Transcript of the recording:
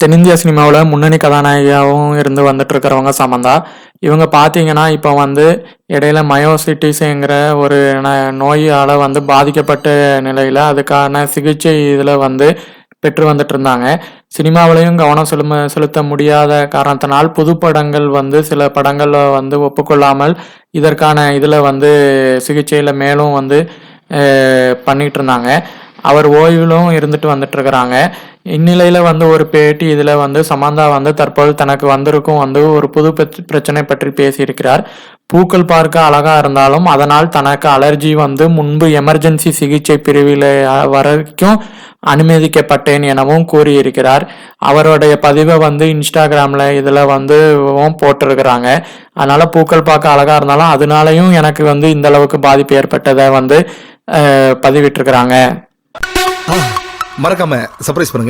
தென்னிந்திய சினிமாவில் முன்னணி கதாநாயகியாகவும் இருந்து வந்துட்டு இருக்கிறவங்க சமந்தா. இவங்க பார்த்தீங்கன்னா இப்போ வந்து இடையில மயோசிட்டிஸுங்கிற ஒரு ந- நோயால் வந்து பாதிக்கப்பட்ட நிலையில் அதுக்கான சிகிச்சை இதில் வந்து பெற்று வந்துட்டு இருந்தாங்க சினிமாவிலையும் கவனம் செலும செலுத்த முடியாத காரணத்தினால் புது படங்கள் வந்து சில படங்களில் வந்து ஒப்புக்கொள்ளாமல் இதற்கான இதில் வந்து சிகிச்சையில் மேலும் வந்து பண்ணிகிட்டு இருந்தாங்க அவர் ஓய்விலும் இருந்துட்டு வந்துட்டு இருக்கிறாங்க இந்நிலையில் வந்து ஒரு பேட்டி இதில் வந்து சமந்தா வந்து தற்போது தனக்கு வந்திருக்கும் வந்து ஒரு புது பிரச்ச- பிரச்சனை பற்றி பேசியிருக்கிறார். பூக்கள் பார்க்க அழகா இருந்தாலும் அதனால் தனக்கு அலர்ஜி வந்து முன்பு எமர்ஜென்சி சிகிச்சை பிரிவில் வரைக்கும் அனுமதிக்கப்பட்டேன் எனவும் கூறியிருக்கிறார். அவருடைய பதிவை வந்து இன்ஸ்டாகிராமில் இதில் வந்து போட்டிருக்கிறாங்க. அதனால் பூக்கள் பார்க்க அழகா இருந்தாலும் அதனாலையும் எனக்கு வந்து இந்த அளவுக்கு பாதிப்பு ஏற்பட்டதை வந்து பதிவிட்டிருக்கிறாங்க. மறக்காம சர்ப்ரைஸ் பண்ணுங்க.